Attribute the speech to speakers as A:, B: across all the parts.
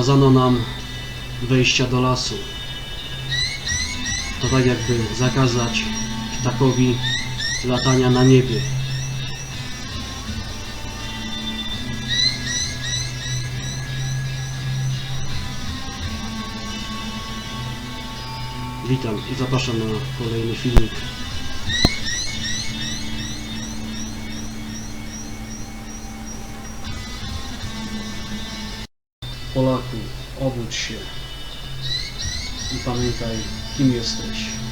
A: zakazano nam wejścia do lasu. To tak jakby zakazać ptakowi latania na niebie. Witam i zapraszam na kolejny filmik. Się i pamiętaj, kim jesteś.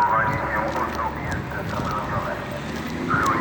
B: 我把你全部都编成一首歌来。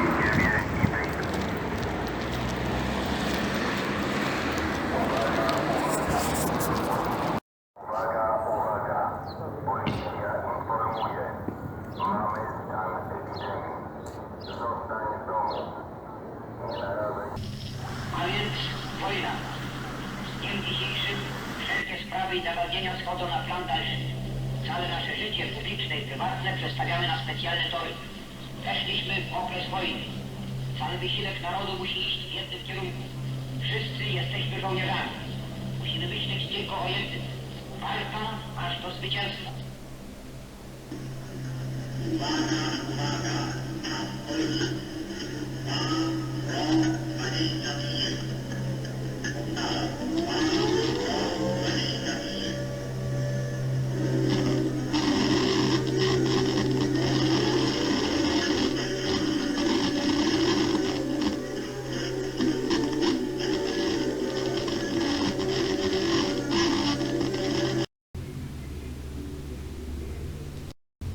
B: Wysiłek narodu musi iść w jednym kierunku. Wszyscy jesteśmy żołnierzami. Musimy myśleć tylko o jednym. Walka aż do zwycięstwa.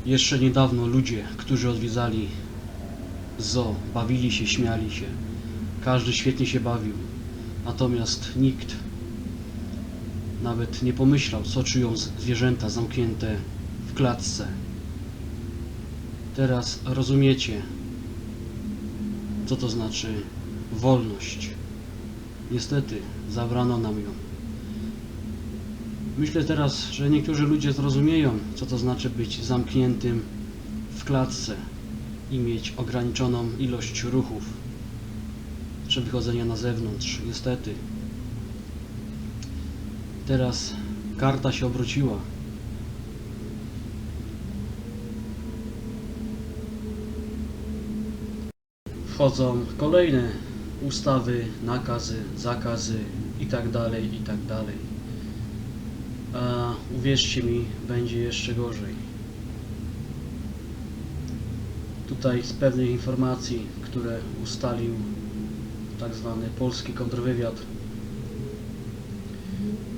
A: Jeszcze niedawno ludzie, którzy odwiedzali zoo, bawili się, śmiali się. Każdy świetnie się bawił. Natomiast nikt nawet nie pomyślał, co czują zwierzęta zamknięte w klatce. Teraz rozumiecie, co to znaczy wolność. Niestety, zabrano nam ją. Myślę teraz, że niektórzy ludzie zrozumieją, co to znaczy być zamkniętym w klatce i mieć ograniczoną ilość ruchów czy wychodzenia na zewnątrz. Niestety. Teraz karta się obróciła. Wchodzą kolejne ustawy, nakazy, zakazy itd. itd. A uwierzcie mi, będzie jeszcze gorzej. Tutaj z pewnych informacji, które ustalił tak zwany polski kontrwywiad.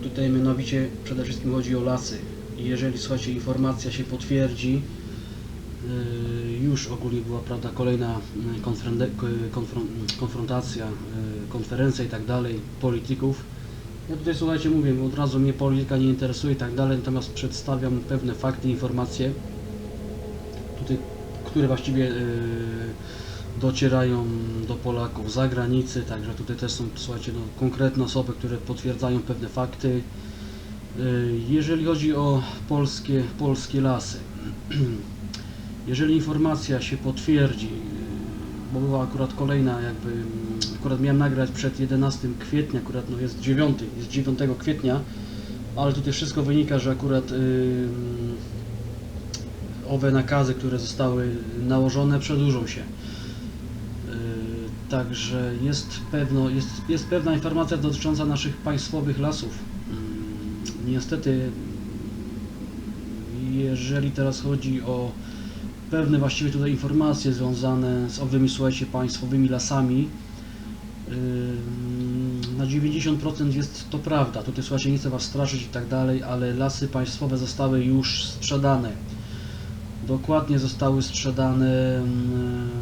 A: Tutaj mianowicie przede wszystkim chodzi o lasy. Jeżeli słuchajcie, informacja się potwierdzi, y, już ogólnie była prawda kolejna y, konfrontacja, y, konferencja i tak dalej polityków. Ja tutaj słuchajcie mówię, od razu mnie polityka nie interesuje i tak dalej, natomiast przedstawiam pewne fakty, informacje, tutaj, które właściwie y, docierają do Polaków z zagranicy, także tutaj też są słuchajcie no, konkretne osoby, które potwierdzają pewne fakty. Y, Jeżeli chodzi o polskie, polskie lasy, jeżeli informacja się potwierdzi, y, bo była akurat kolejna jakby, mm, akurat miałem nagrać przed 11 kwietnia, akurat no jest 9, jest 9 kwietnia, ale tutaj wszystko wynika, że akurat y, mm, owe nakazy, które zostały nałożone przedłużą się. Yy, Także jest, pewno, jest, jest pewna informacja dotycząca naszych państwowych lasów. Yy, Niestety, jeżeli teraz chodzi o pewne właściwie tutaj informacje związane z owymi, słuchajcie, państwowymi lasami, yy, na 90% jest to prawda. Tutaj słuchajcie, nie chcę Was straszyć i tak dalej, ale lasy państwowe zostały już sprzedane. Dokładnie zostały sprzedane. mm,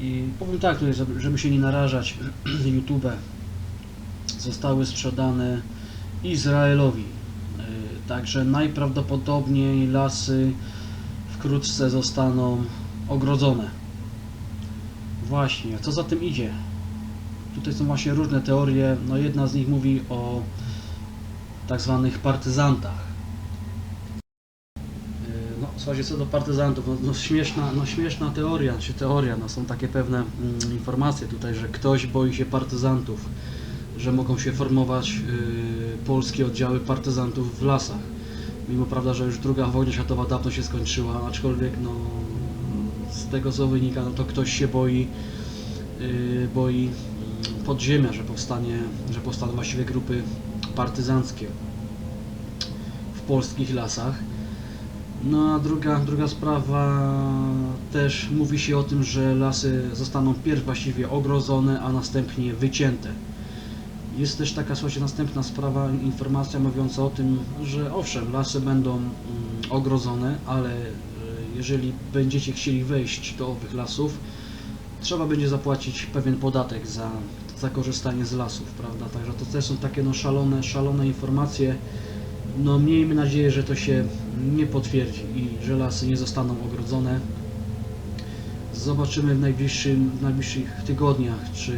A: I powiem tak, tutaj, żeby- się nie narażać YouTube, zostały sprzedane Izraelowi. Yy, Także najprawdopodobniej lasy wkrótce zostaną ogrodzone. Właśnie, co za tym idzie? Tutaj są właśnie różne teorie. No jedna z nich mówi o tak zwanych partyzantach. Yy, No, słuchajcie, co do partyzantów, no, no, śmieszna, no śmieszna teoria, czy teoria, no są takie pewne mm, informacje tutaj, że ktoś boi się partyzantów, że mogą się formować yy, polskie oddziały partyzantów w lasach. Mimo prawda, że już druga wojna światowa dawno się skończyła, aczkolwiek no tego co wynika, no to ktoś się boi, yy, boi podziemia, że powstanie, że powstaną właściwie grupy partyzanckie w polskich lasach. No a druga, druga sprawa, też mówi się o tym, że lasy zostaną pierw właściwie ogrodzone, a następnie wycięte. Jest też taka, słuchajcie, następna sprawa, informacja mówiąca o tym, że owszem, lasy będą mm, ogrodzone, ale jeżeli będziecie chcieli wejść do owych lasów, trzeba będzie zapłacić pewien podatek za, za korzystanie z lasów, prawda? Także to też są takie no szalone, szalone informacje. No miejmy nadzieję, że to się nie potwierdzi i że lasy nie zostaną ogrodzone. Zobaczymy w, najbliższym, w najbliższych tygodniach, czy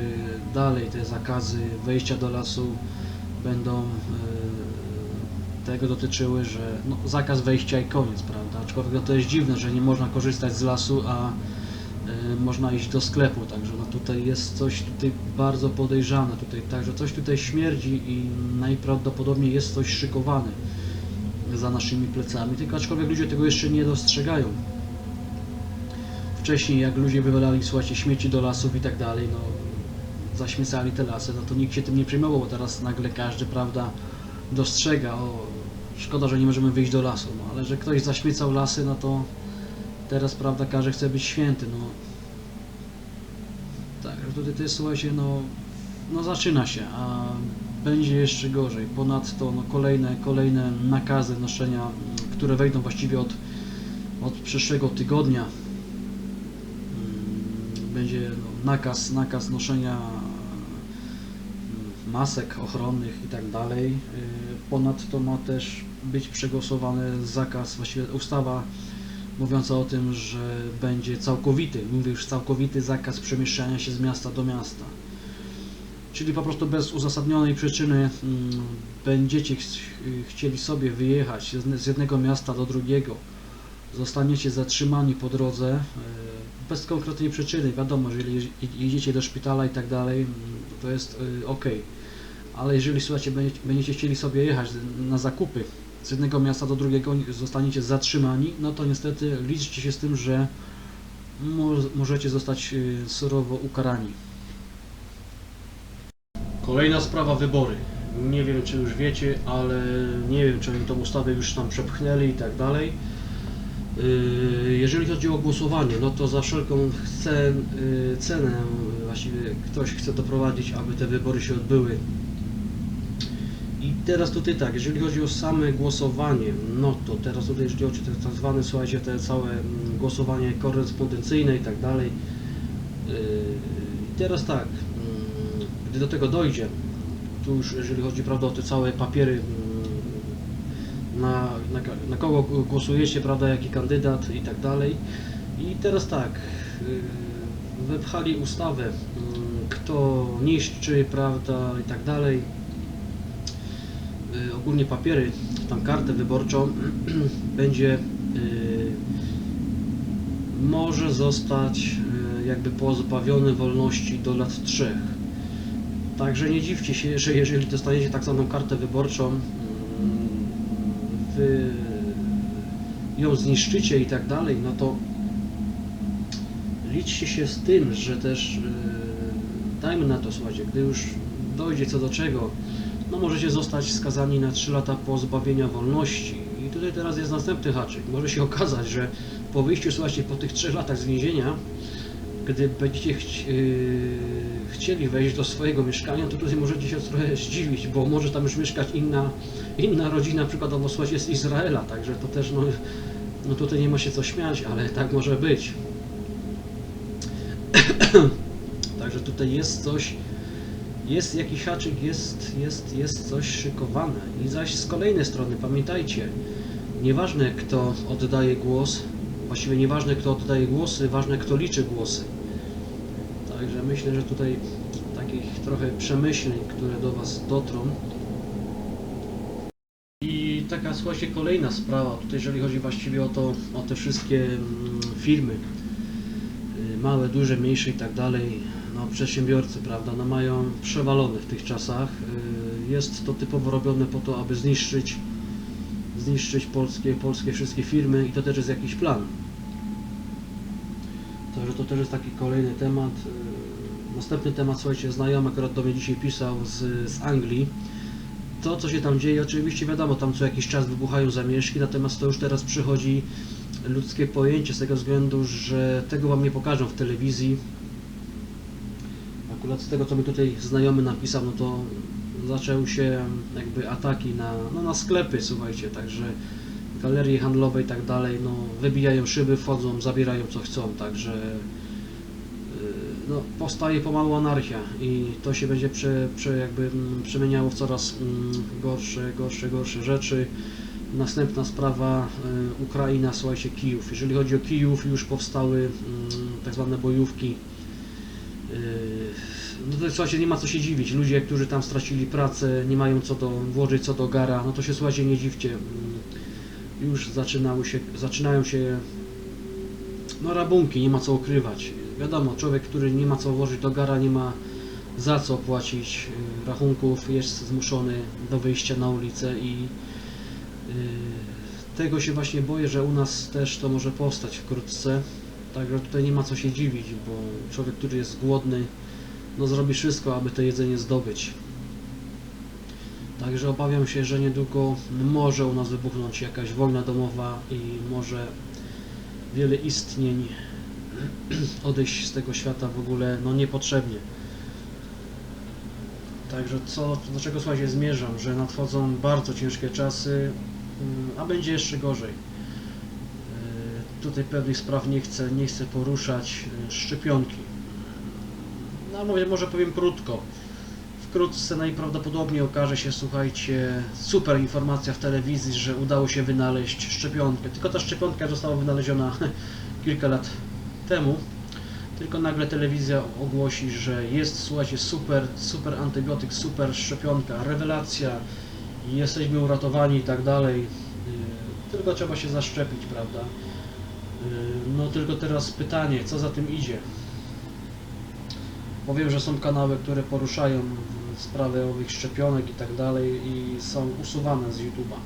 A: dalej te zakazy wejścia do lasu będą e, tego dotyczyły, że no, zakaz wejścia i koniec, prawda? Aczkolwiek no, to jest dziwne, że nie można korzystać z lasu, a e, można iść do sklepu, także no tutaj jest coś tutaj bardzo podejrzane tutaj, także coś tutaj śmierdzi i najprawdopodobniej jest coś szykowane za naszymi plecami, tylko aczkolwiek ludzie tego jeszcze nie dostrzegają. Wcześniej jak ludzie wywalali, słuchajcie, śmieci do lasów i tak dalej, no zaśmiecali te lasy, no to nikt się tym nie przejmował, bo teraz nagle każdy, prawda, dostrzega, o, szkoda, że nie możemy wyjść do lasu, no ale że ktoś zaśmiecał lasy, no to teraz, prawda, każdy chce być święty, no. Tak, tutaj jest, słuchajcie, no, no zaczyna się, a będzie jeszcze gorzej. Ponadto no, kolejne, kolejne nakazy noszenia, które wejdą właściwie od, od przyszłego tygodnia. Mm, Będzie no, nakaz, nakaz noszenia masek ochronnych i tak dalej. Y, Ponadto ma też być przegłosowany zakaz, właściwie ustawa mówiąca o tym, że będzie całkowity, mówię już całkowity zakaz przemieszczania się z miasta do miasta. Czyli po prostu bez uzasadnionej przyczyny mm, będziecie ch chcieli sobie wyjechać z, jednego miasta do drugiego, zostaniecie zatrzymani po drodze e, bez konkretnej przyczyny. Wiadomo, że jeżeli je- jedziecie do szpitala i tak dalej, mm, to jest ok. Ale jeżeli słuchajcie, będziecie, chcieli sobie jechać na zakupy z jednego miasta do drugiego, zostaniecie zatrzymani, no to niestety liczcie się z tym, że mo możecie zostać y, surowo ukarani. Kolejna sprawa wybory. Nie wiem czy już wiecie, ale nie wiem czy oni tą ustawę już tam przepchnęli i tak dalej. Yy, Jeżeli chodzi o głosowanie, no to za wszelką cen, yy, cenę właściwie ktoś chce doprowadzić, aby te wybory się odbyły. I teraz tutaj tak, jeżeli chodzi o same głosowanie, no to teraz tutaj jeżeli chodzi o te tak zwane, słuchajcie, te całe mm, głosowanie korespondencyjne i tak dalej. Yy, I teraz tak, mm, gdy do tego dojdzie, tu już jeżeli chodzi prawda, o te całe papiery, mm, na, na, na kogo głosujecie, prawda, jaki kandydat i tak dalej. I teraz tak, yy, wepchali ustawę, kto niszczy, prawda, i tak dalej. Yy, ogólnie papiery, tam kartę wyborczą będzie yy, może zostać yy, jakby pozbawiony wolności do lat trzech. Także nie dziwcie się, że jeżeli dostaniecie tak zwaną kartę wyborczą, mm, wy ją zniszczycie i tak dalej, no to liczcie się z tym, że też dajmy na to, słuchajcie, gdy już dojdzie co do czego, no możecie zostać skazani na 3 lata pozbawienia wolności. I tutaj teraz jest następny haczyk. Może się okazać, że po wyjściu, słuchajcie, po tych 3 latach z więzienia, gdy będziecie yy, chcieli wejść do swojego mieszkania, to tutaj możecie się trochę zdziwić, bo może tam już mieszkać inna, inna rodzina, przykładowo słuchajcie, z Izraela, także to też, no, no tutaj nie ma się co śmiać, ale tak może być. Także tutaj jest coś, jest jakiś haczyk, jest, jest, jest coś szykowane. I zaś z kolejnej strony, pamiętajcie, nieważne kto oddaje głos, właściwie nieważne kto oddaje głosy, ważne kto liczy głosy. Także myślę, że tutaj takich trochę przemyśleń, które do Was dotrą. I taka, słuchajcie, kolejna sprawa, tutaj jeżeli chodzi właściwie o to, o te wszystkie mm, firmy, y, małe, duże, mniejsze i tak dalej, no przedsiębiorcy, prawda, no mają przewalone w tych czasach. Y, Jest to typowo robione po to, aby zniszczyć zniszczyć polskie, polskie wszystkie firmy i to też jest jakiś plan. Także to też jest taki kolejny temat. Y, Następny temat, słuchajcie, znajomy akurat do mnie dzisiaj pisał z, z Anglii. To, co się tam dzieje, oczywiście wiadomo, tam co jakiś czas wybuchają zamieszki, natomiast to już teraz przychodzi ludzkie pojęcie z tego względu, że tego Wam nie pokażą w telewizji. Akurat z tego, co mi tutaj znajomy napisał, no to zaczęły się jakby ataki na, no, na sklepy, słuchajcie, także galerie handlowe i tak dalej, no wybijają szyby, wchodzą, zabierają co chcą, także yy, no, powstaje pomału anarchia i to się będzie prze, prze, jakby mm, przemieniało w coraz mm, gorsze, gorsze, gorsze rzeczy. Następna sprawa, y, Ukraina, słuchajcie, Kijów. Jeżeli chodzi o Kijów, już powstały mm, tak zwane bojówki. Yy, No to słuchajcie, nie ma co się dziwić. Ludzie, którzy tam stracili pracę, nie mają co do włożyć, co do gara, no to się słuchajcie, nie dziwcie. Mm, Już zaczynały się, zaczynają się no rabunki, nie ma co ukrywać. Wiadomo, człowiek, który nie ma co włożyć do gara, nie ma za co płacić y, rachunków, jest zmuszony do wyjścia na ulicę i y, tego się właśnie boję, że u nas też to może powstać wkrótce. Także tutaj nie ma co się dziwić, bo człowiek, który jest głodny, no zrobi wszystko, aby to jedzenie zdobyć. Także obawiam się, że niedługo może u nas wybuchnąć jakaś wojna domowa i może wiele istnień odejść z tego świata w ogóle no niepotrzebnie. Także co, do czego słuchajcie zmierzam, że nadchodzą bardzo ciężkie czasy, mm, a będzie jeszcze gorzej. Tutaj pewnych spraw nie chcę, nie chcę poruszać. Yy, Szczepionki. No mówię, może powiem krótko. Wkrótce najprawdopodobniej okaże się, słuchajcie, super informacja w telewizji, że udało się wynaleźć szczepionkę. Tylko ta szczepionka została wynaleziona kilka lat temu. Tylko nagle telewizja ogłosi, że jest, słuchajcie, super, super antybiotyk, super szczepionka, rewelacja, jesteśmy uratowani i tak dalej. Yy, Tylko trzeba się zaszczepić, prawda? Yy, No tylko teraz pytanie, co za tym idzie? Bo wiem, że są kanały, które poruszają sprawę owych szczepionek i tak dalej i są usuwane z YouTube'a.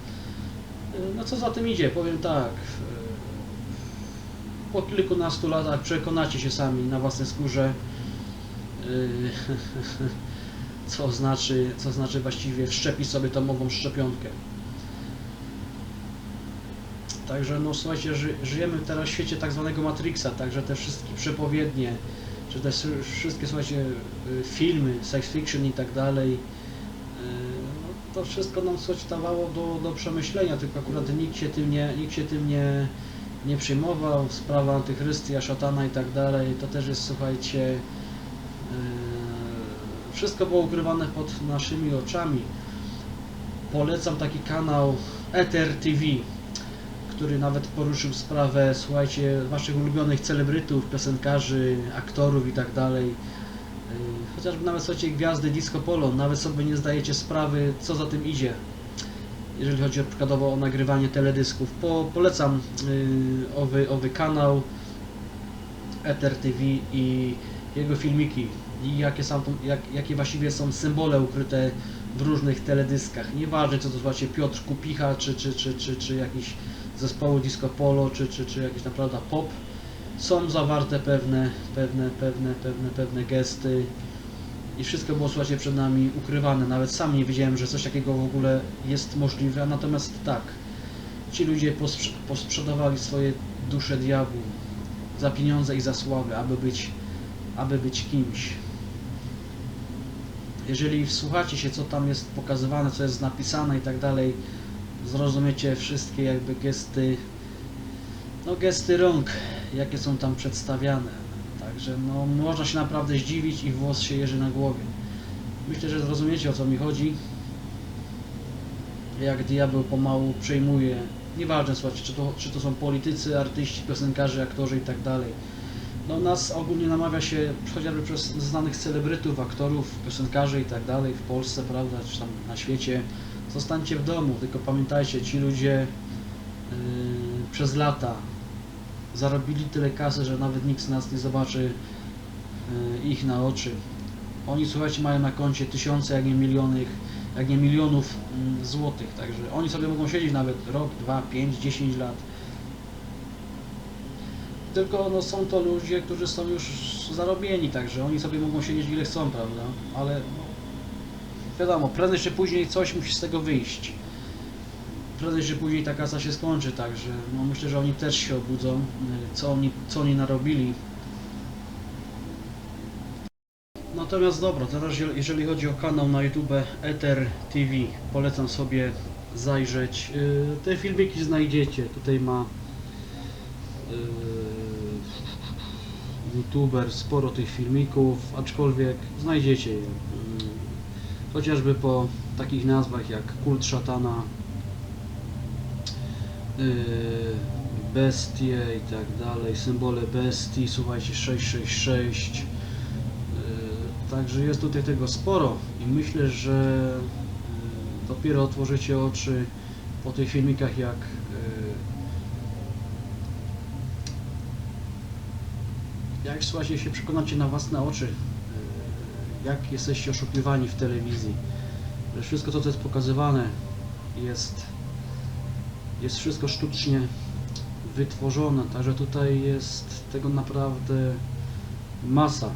A: Yy, No co za tym idzie? Powiem tak. yy, Po kilkunastu latach przekonacie się sami na własnej skórze, co znaczy, co znaczy właściwie wszczepić sobie tą ową szczepionkę. Także no słuchajcie, ży, żyjemy teraz w świecie tak zwanego Matrixa, także te wszystkie przepowiednie, czy te wszystkie słuchajcie y, filmy, science fiction i tak dalej, y, no, to wszystko nam coś dawało do, do przemyślenia, tylko akurat nikt się tym nie, nikt się tym nie, nie przejmował, sprawa antychrystia, szatana i tak dalej, to też jest, słuchajcie, yy, wszystko było ukrywane pod naszymi oczami. Polecam taki kanał Ether TV, który nawet poruszył sprawę, słuchajcie, waszych ulubionych celebrytów, piosenkarzy, aktorów i tak dalej. Yy, Chociażby nawet słuchajcie gwiazdy disco polo, nawet sobie nie zdajecie sprawy, co za tym idzie. Jeżeli chodzi o, przykładowo o nagrywanie teledysków. Po, polecam yy, owy, owy kanał Ether TV i jego filmiki i jakie, są, jak, jakie właściwie są symbole ukryte w różnych teledyskach. Nieważne co to słuchajcie Piotr Kupicha, czy, czy, czy, czy, czy jakiś zespoły disco polo, czy, czy, czy jakiś naprawdę pop. Są zawarte pewne, pewne, pewne, pewne, pewne gesty i wszystko było słuchajcie przed nami ukrywane. Nawet sam nie wiedziałem, że coś takiego w ogóle jest możliwe, natomiast tak. Ci ludzie posprze- posprzedawali swoje dusze diabłu za pieniądze i za sławę, aby być, aby być kimś. Jeżeli wsłuchacie się, co tam jest pokazywane, co jest napisane i tak dalej, zrozumiecie wszystkie jakby gesty, no gesty rąk, jakie są tam przedstawiane. Także no, można się naprawdę zdziwić i włos się jeży na głowie. Myślę, że zrozumiecie o co mi chodzi. Jak diabeł pomału przejmuje, nieważne słuchajcie, czy to, czy to są politycy, artyści, piosenkarze, aktorzy i tak dalej. No nas ogólnie namawia się chociażby przez znanych celebrytów, aktorów, piosenkarzy i tak dalej w Polsce, prawda, czy tam na świecie. Zostańcie w domu, tylko pamiętajcie, ci ludzie yy, przez lata zarobili tyle kasy, że nawet nikt z nas nie zobaczy yy, ich na oczy. Oni słuchajcie mają na koncie tysiące, jak nie miliony, jak nie milionów mm, złotych, także oni sobie mogą siedzieć nawet rok, dwa, pięć, dziesięć lat. Tylko no, są to ludzie, którzy są już zarobieni, także oni sobie mogą siedzieć ile chcą, prawda? Ale wiadomo, prędzej czy później coś musi z tego wyjść. Prędzej czy później ta kasa się skończy, także no, myślę, że oni też się obudzą, y, co oni, co oni narobili. Natomiast dobra, teraz je- jeżeli chodzi o kanał na YouTube Ether TV, polecam sobie zajrzeć. Y, Te filmiki znajdziecie, tutaj ma y, youtuber sporo tych filmików, aczkolwiek znajdziecie je. Chociażby po takich nazwach jak Kult Szatana, y, Bestie i tak dalej, symbole bestii, słuchajcie 666. Y, Także jest tutaj tego sporo i myślę, że y, dopiero otworzycie oczy po tych filmikach jak jak słuchajcie się przekonacie na własne oczy jak jesteście oszukiwani w telewizji że wszystko to co jest pokazywane jest jest wszystko sztucznie wytworzone także tutaj jest tego naprawdę masa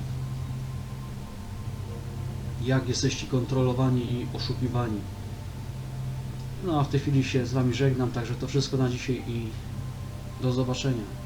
A: jak jesteście kontrolowani i oszukiwani. No a w tej chwili się z Wami żegnam, także to wszystko na dzisiaj i do zobaczenia.